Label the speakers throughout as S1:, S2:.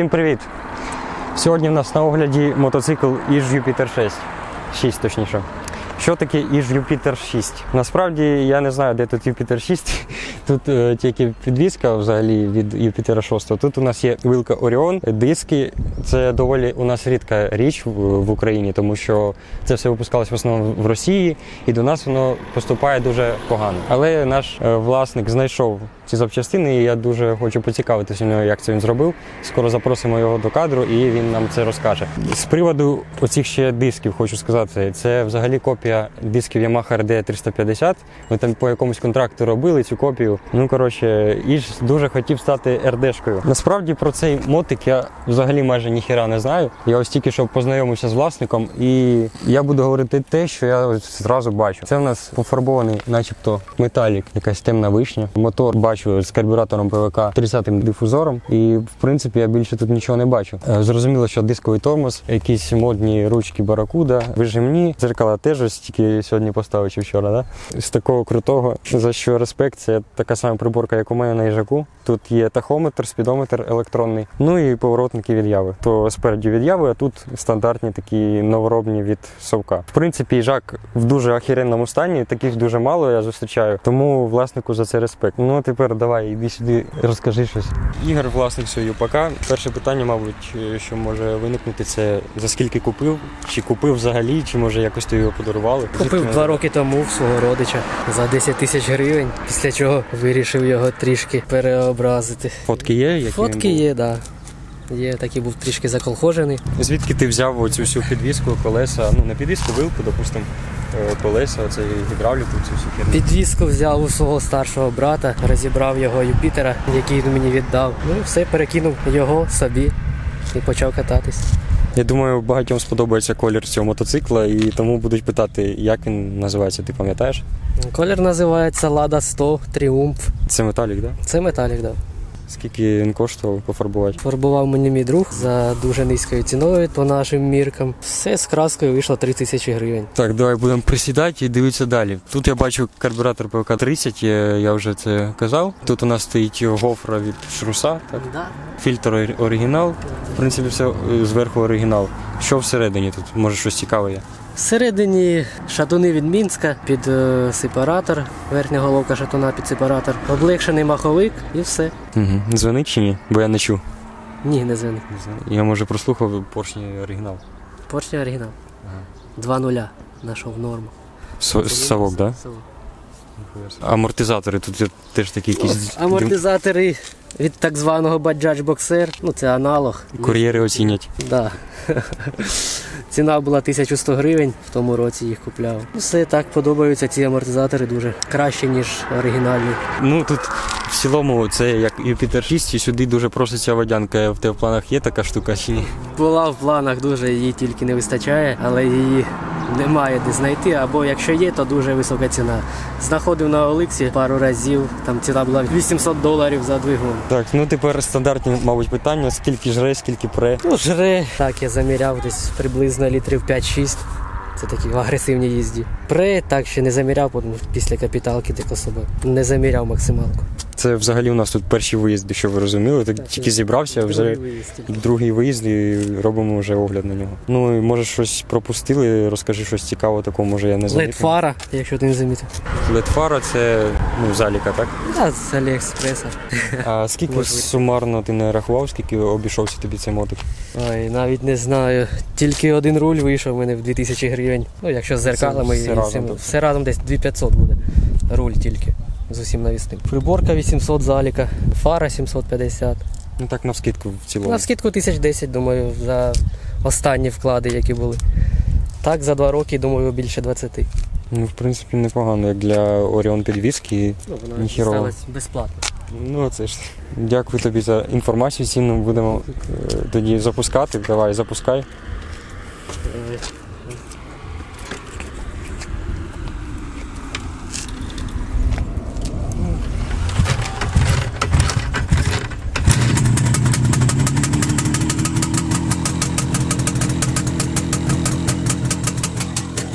S1: Всім привіт! Сьогодні в нас на огляді мотоцикл Іж Юпітер 6. 6 точніше. Що таке Іж Юпітер 6? Насправді я не знаю, де тут Юпітер 6. Тут е, тільки підвізка взагалі від Jupiter 6. Тут у нас є вилка Orion, диски. Це доволі у нас рідка річ в, в Україні, тому що це все випускалось в основному в Росії, і до нас воно поступає дуже погано. Але наш е, власник знайшов ці запчастини, і я дуже хочу поцікавитися нього, як це він зробив. Скоро запросимо його до кадру, і він нам це розкаже. З приводу оцих ще дисків, хочу сказати, це взагалі копія дисків Yamaha RD 350. Ми там по якомусь контракту робили цю копію. Ну коротше, Іж дуже хотів стати РДшкою. Насправді про цей мотик я взагалі майже ніхіра не знаю. Я ось тільки що познайомився з власником, і я буду говорити те, що я ось зразу бачу. Це в нас пофарбований, начебто, металік, якась темна вишня. Мотор бачу з карбюратором ПВК 30-м дифузором. І в принципі я більше тут нічого не бачу. Е, Зрозуміло, що дисковий тормоз, якісь модні ручки баракуда, вижимні, дзеркала теж ось тільки сьогодні поставив чи вчора. Да? З такого крутого, за що респект, це така сама приборка, як у мене на їжаку. Тут є тахометр, спідометр електронний, ну і поворотники від яви. То спереді від яви, а тут стандартні такі новоробні від совка. В принципі, їжак в дуже охеренному стані, таких дуже мало я зустрічаю. Тому власнику за це респект. Ну а тепер давай, іди сюди, розкажи щось. Ігор, власник цього ЮПК. Перше питання, мабуть, що може виникнути, це за скільки купив, чи купив взагалі, чи може якось ти його подарували.
S2: Купив два роки тому в свого родича за 10 тисяч гривень, після чого вирішив його трішки переобразити.
S1: Фотки є? які
S2: Фотки є, так. Да. Є, такий був трішки заколхожений.
S1: Звідки ти взяв оцю всю підвіску, колеса, ну не підвіску, вилку, допустимо, е, колеса, оце гідравліку, цю всю херню.
S2: Підвізку взяв у свого старшого брата, розібрав його Юпітера, який він мені віддав. Ну і все, перекинув його собі і почав кататись.
S1: Я думаю, багатьом сподобається колір цього мотоцикла, і тому будуть питати, як він називається, ти пам'ятаєш?
S2: Колір називається Lada 100 Тріумф.
S1: Це металік, так? Да?
S2: Це металік, так. Да.
S1: Скільки він коштував пофарбувати?
S2: Фарбував мені мій друг за дуже низькою ціною по нашим міркам. Все з краскою вийшло 3 тисячі гривень.
S1: Так, давай будемо присідати і дивитися далі. Тут я бачу карбюратор ПВК 30, я, я вже це казав. Тут у нас стоїть гофра від шруса, так?
S2: Да.
S1: фільтр оригінал. В принципі, все е, зверху оригінал. Що всередині тут? Може щось цікаве є?
S2: Всередині шатуни від Мінська під е, сепаратор, верхня головка шатуна під сепаратор, облегшений маховик і все.
S1: Угу. Дзвонить чи ні? Бо я не чув.
S2: Ні, не звини.
S1: Я може прослухав поршні оригінал.
S2: Поршня оригінал.
S1: Ага.
S2: Два нуля. Знайшов норму.
S1: Со- Совок, так? Да? Амортизатори тут теж такі якісь.
S2: Амортизатори від так званого Bajaj Boxer, ну це аналог.
S1: Кур'єри оцінять.
S2: Да. Ціна була 1100 гривень, в тому році їх купляв. Все так подобаються ці амортизатори дуже краще, ніж оригінальні.
S1: Ну тут в цілому це як Юпітер 6, і сюди дуже проситься водянка. В тебе в планах є така штука чи ні?
S2: Була в планах дуже, її тільки не вистачає, але її немає де знайти, або якщо є, то дуже висока ціна. Знаходив на Оликсі пару разів, там ціна була 800 доларів за двигун.
S1: Так, ну тепер стандартні, мабуть, питання: скільки жре, скільки пре.
S2: Ну, жре, так, я заміряв десь приблизно літрів 5-6. Це такі в агресивній їзді. Пре так ще не заміряв, бо після капіталки так особо не заміряв максималку.
S1: Це взагалі у нас тут перші виїзди, що ви розуміли. Так тільки зібрався, вже
S2: Другий виїзд
S1: другий виїзд і робимо вже огляд на нього. Ну і може щось пропустили, розкажи щось цікаве, такого може я не замітив.
S2: фара, якщо ти не замітив.
S1: Ледфара це ну, заліка, так?
S2: Так, з Аліекспреса.
S1: А скільки сумарно ти не рахував, скільки обійшовся тобі цей мотик?
S2: Ой, навіть не знаю. Тільки один руль вийшов у мене в 2000 гривень. Ну, якщо з зеркалами
S1: все
S2: і
S1: разом,
S2: цим,
S1: тобто?
S2: все разом десь 2500 буде. Руль тільки. З усім навісним. Приборка 800 заліка, фара 750.
S1: Ну так навскидку в цілому.
S2: На скидку 1010, думаю, за останні вклади, які були. Так, за два роки, думаю, більше 20.
S1: Ну, в принципі, непогано, як для Оріон підвіски.
S2: Ну, вона дісталась безплатно.
S1: Ну, це ж. Дякую тобі за інформацію. Цінну будемо е, тоді запускати. Давай, запускай.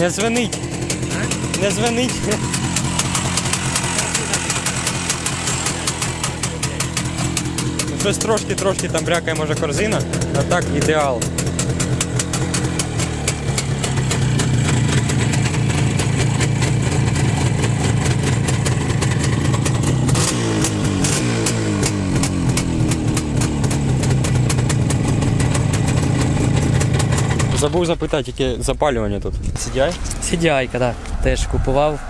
S1: Не звенить. Не звенить. щось трошки-трошки там брякає, може корзина, а так ідеал. Забув запитати, яке запалювання тут. Сідяй?
S2: CDI, так, теж купував.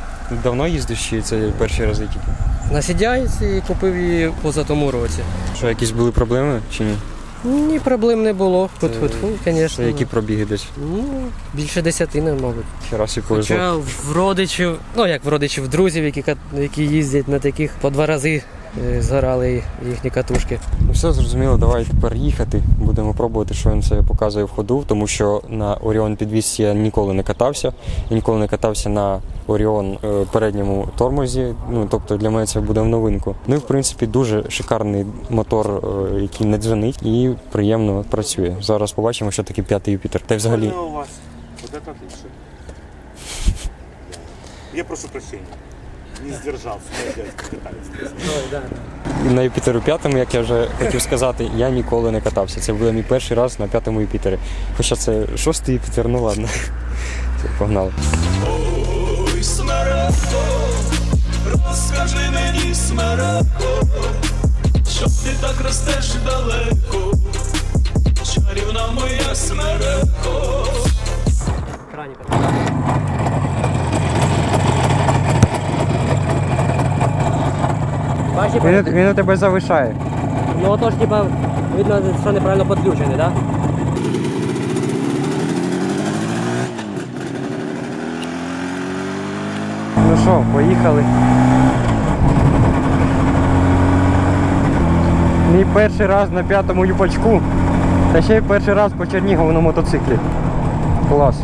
S1: Давно їздиш чи це перші рази тільки?
S2: На CDI і купив її поза тому році.
S1: Що, якісь були проблеми чи ні?
S2: Ні, проблем не було. Фу-фу-фу, звісно.
S1: які пробіги десь?
S2: Ну, більше десятини, мабуть.
S1: Раз і повезло.
S2: Хоча в родичів, ну як в родичів, друзів, які, які їздять на таких по два рази згорали їхні катушки.
S1: Ну все зрозуміло, давай тепер їхати. Будемо пробувати, що він це показує в ходу, тому що на Оріон підвісці я ніколи не катався. Я ніколи не катався на Оріон е, передньому тормозі. Ну тобто для мене це буде в новинку. Ну і в принципі дуже шикарний мотор, е, який не дзвонить і приємно працює. Зараз побачимо, що таке п'ятий Юпітер. Та й взагалі
S3: Понял вас. Вот это отлично. Я прошу прощения. Не сдержался. Мои дядьки
S1: на Юпітеру п'ятому, як я вже хотів сказати, я ніколи не катався. Це буде мій перший раз на п'ятому Юпітері. Хоча це шостий Юпітер, ну ладно. Погнали.
S4: Ой, смереко, розкажи мені, смереко, що ти так ростеш далеко, чарівна моя смереко.
S2: Бачите,
S1: Він, він у тебе завишає.
S2: ну отож, типа, видно, що неправильно підключений, так?
S1: Ну що, поїхали. Мій перший раз на п'ятому юпачку. Та ще й перший раз по Чернігову на мотоциклі. Клас.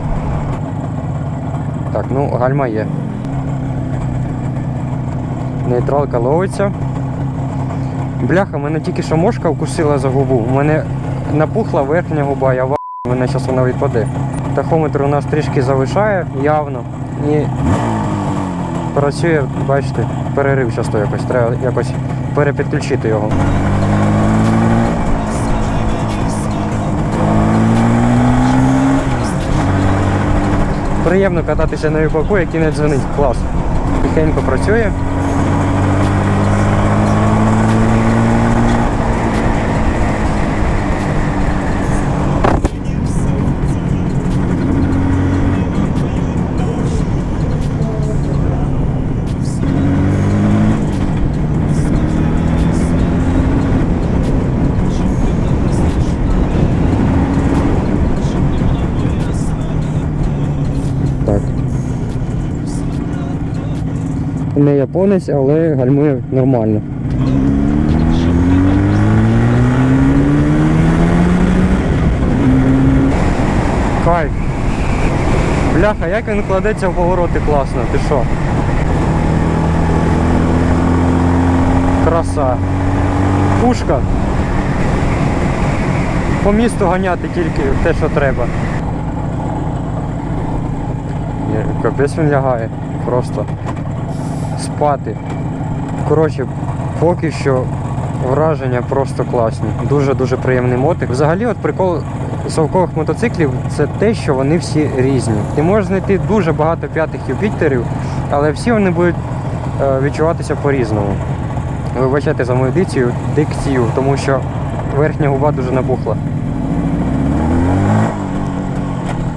S1: Так, ну гальма є. Нейтралка ловиться. Бляха, мене тільки що мошка вкусила за губу. У мене напухла верхня губа, я в мене зараз вона відпаде. Тахометр у нас трішки завишає явно. І працює, бачите, перерив часто якось. Треба якось перепідключити його. Приємно кататися на юпаку, який не дзвонить. Клас. Тихенько працює. Не японець, але гальмує нормально. Кайф. Бляха, як він кладеться в повороти класно, ти що? Краса. Пушка. По місту ганяти тільки те, що треба. Капець він лягає. Просто спати. Коротше, поки що враження просто класні. Дуже-дуже приємний мотик. Взагалі, от прикол совкових мотоциклів це те, що вони всі різні. Ти можеш знайти дуже багато п'ятих юпітерів, але всі вони будуть е, відчуватися по-різному. Вибачайте за мою дикцію, дикцію, тому що верхня губа дуже набухла.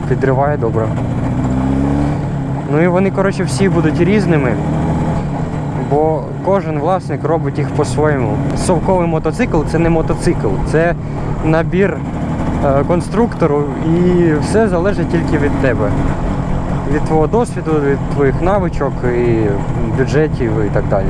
S1: Підриває добре. Ну і вони, коротше, всі будуть різними, бо кожен власник робить їх по-своєму. Совковий мотоцикл це не мотоцикл, це набір е, конструктору і все залежить тільки від тебе. Від твого досвіду, від твоїх навичок і бюджетів і так далі.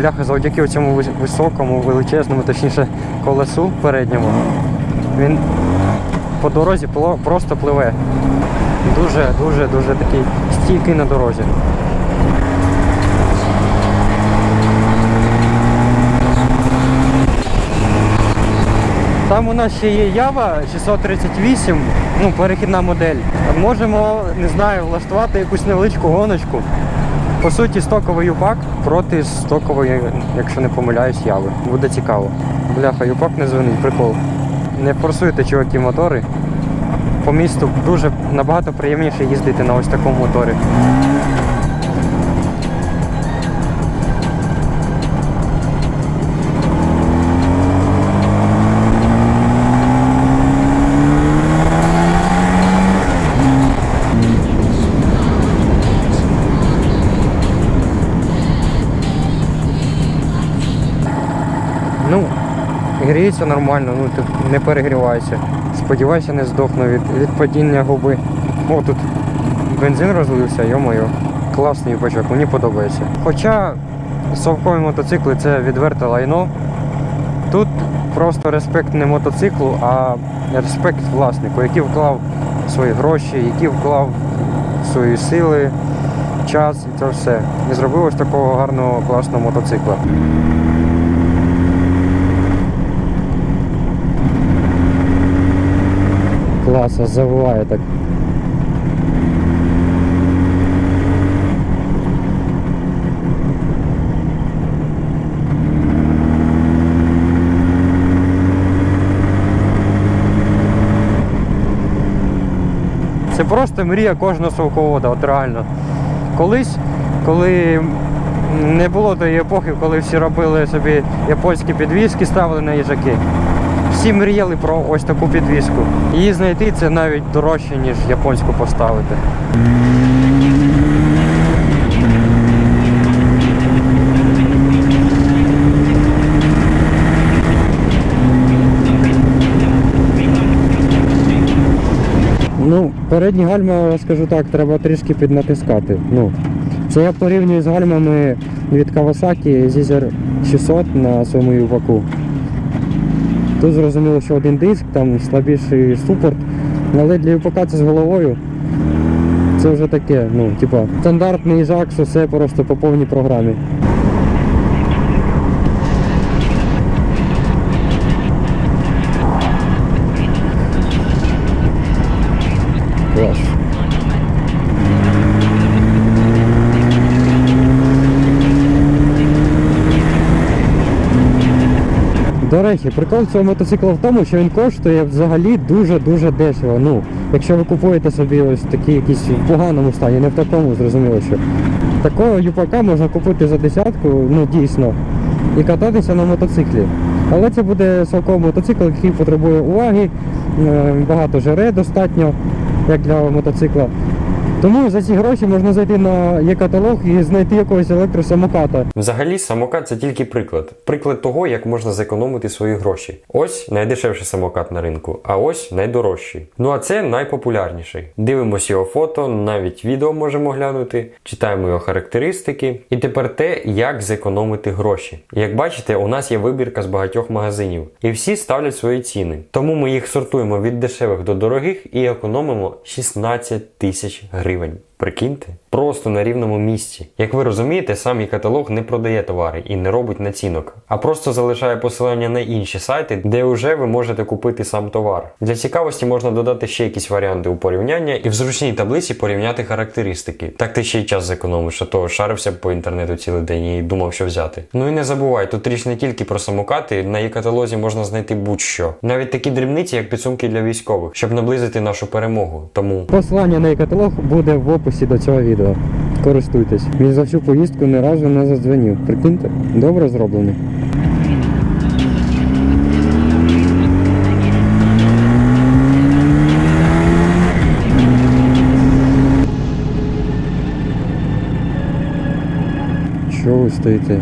S1: Бляха, завдяки цьому високому, величезному, точніше, колесу передньому, він по дорозі просто пливе. Дуже, дуже, дуже такий стійкий на дорозі. Там у нас ще є Ява 638, ну, перехідна модель. Можемо, не знаю, влаштувати якусь невеличку гоночку. По суті, стоковий юпак проти стокової, якщо не помиляюсь, яви. Буде цікаво. Бляха, юпак не дзвонить, прикол. Не форсуйте, чуваки, мотори. По місту дуже набагато приємніше їздити на ось такому моторі. Гріється нормально, ну тут не перегрівається. Сподіваюся, не здохну від, від падіння губи. О, тут бензин розлився, йо-моє. Класний бачок, мені подобається. Хоча совкові мотоцикли це відверте лайно. Тут просто респект не мотоциклу, а респект власнику, який вклав свої гроші, який вклав свої сили, час і це все. І зробив ось такого гарного класного мотоцикла. Клас, аж завиває так. Це просто мрія кожного совковода, от реально. Колись, коли не було тої епохи, коли всі робили собі японські підвіски, ставили на їжаки. Всі мріяли про ось таку підвіску. Її знайти це навіть дорожче, ніж японську поставити. Ну, передні гальма, скажу так, треба трішки піднатискати. Ну, це я порівнюю з гальмами від Kawasaki ZR 600 на своєму юваку. Тут зрозуміло, що один диск, там слабіший супорт, але для ЮПК з головою. Це вже таке, ну, типа, стандартний жак, що все просто по повній програмі. Клас. До речі, прикол цього мотоцикла в тому, що він коштує взагалі дуже-дуже дешево. Ну, якщо ви купуєте собі ось такий якийсь в поганому стані, не в такому, зрозуміло, що. Такого юпака можна купити за десятку, ну дійсно, і кататися на мотоциклі. Але це буде совковий мотоцикл, який потребує уваги, е, багато жере достатньо, як для мотоцикла. Тому за ці гроші можна зайти на є-каталог і знайти якогось електросамоката.
S5: Взагалі, самокат це тільки приклад. Приклад того, як можна зекономити свої гроші. Ось найдешевший самокат на ринку, а ось найдорожчий. Ну а це найпопулярніший. Дивимося його фото, навіть відео можемо глянути, читаємо його характеристики. І тепер те, як зекономити гроші. Як бачите, у нас є вибірка з багатьох магазинів, і всі ставлять свої ціни. Тому ми їх сортуємо від дешевих до дорогих і економимо 16 тисяч гривень. agreement. Прикиньте, просто на рівному місці. Як ви розумієте, сам каталог не продає товари і не робить націнок, а просто залишає посилання на інші сайти, де вже ви можете купити сам товар. Для цікавості можна додати ще якісь варіанти у порівняння і в зручній таблиці порівняти характеристики. Так ти ще й час зекономиш, а то шарився б по інтернету цілий день і думав, що взяти. Ну і не забувай, тут річ не тільки про самокати, на є-каталозі можна знайти будь-що, навіть такі дрібниці, як підсумки для військових, щоб наблизити нашу перемогу. Тому
S1: Посилання на її каталог буде в описі до цього відео. Користуйтесь. Він за всю поїздку ні разу не задзвонив. Прикиньте, добре зроблено. Що ви стоїте?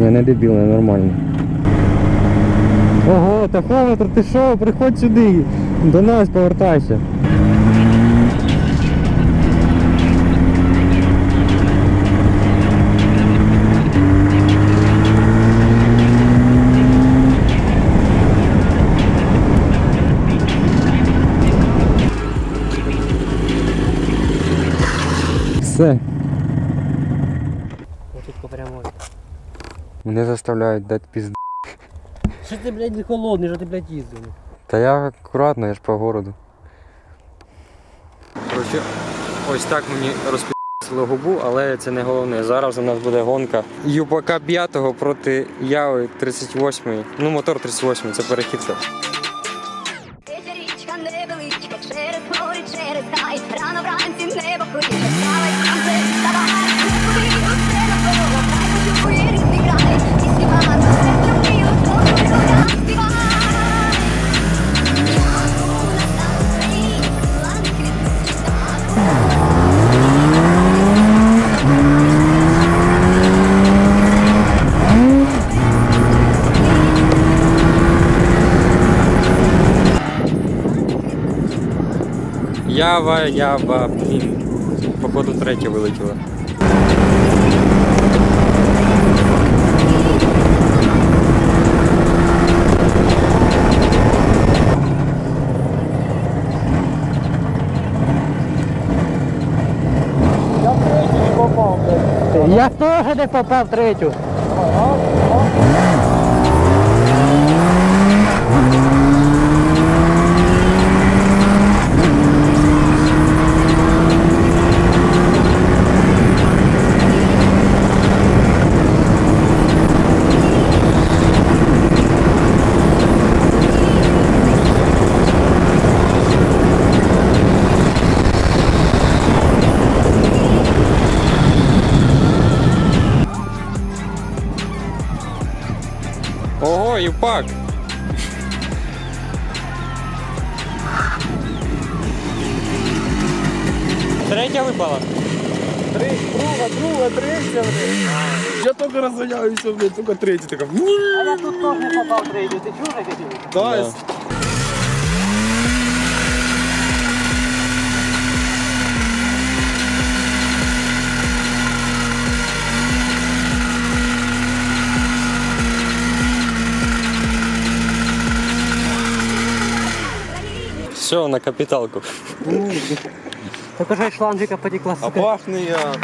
S1: Я не дебіл, я нормально. Ого, тахометр, ти що? Приходь сюди. До нас повертайся. Мене заставляють дати пізду.
S2: Що ти, блядь, не холодний, що ти, блядь, їздив?
S1: Та я акуратно, я ж по городу. Коротше, ось так мені розписали губу, але це не головне. Зараз у нас буде гонка ЮПК 5 проти Яви 38. Ну, мотор 38, це перехідка. Ява, Ява, блін. Походу третя вилетіла.
S2: Я теж не попав третю.
S1: Ого, Юпак! Третя випала.
S6: Я только разгоняюсь, блядь, только третий такой.
S2: А я тут теж не попав третю. Ти чув, як я
S6: Да,
S1: Все, на
S2: капиталку. Що й шланжика потекла.
S6: а пахну я.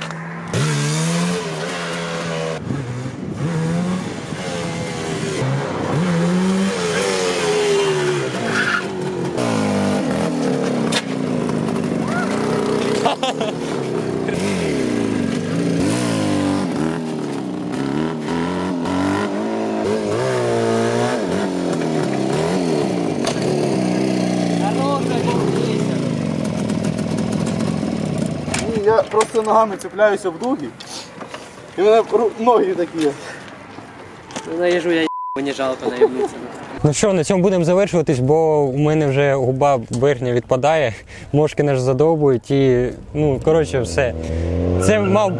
S6: Ні, Я просто ногами цепляюся в дуги. І в мене ноги такі.
S2: Наїжу я мені жалко наїбнуться.
S1: Ну що, на цьому будемо завершуватись, бо у мене вже губа верхня відпадає, мошки наш задовбують і ну, коротше, все. Це мав.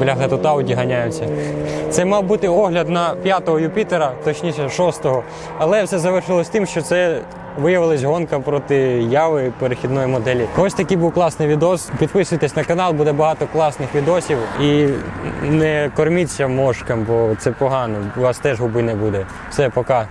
S1: Бляха, тут ауді ганяються. Це мав бути огляд на п'ятого Юпітера, точніше шостого. Але все завершилось тим, що це виявилась гонка проти яви перехідної моделі. Ось такий був класний відос. Підписуйтесь на канал, буде багато класних відосів. І не корміться мошкам, бо це погано. У вас теж губи не буде. Все, пока.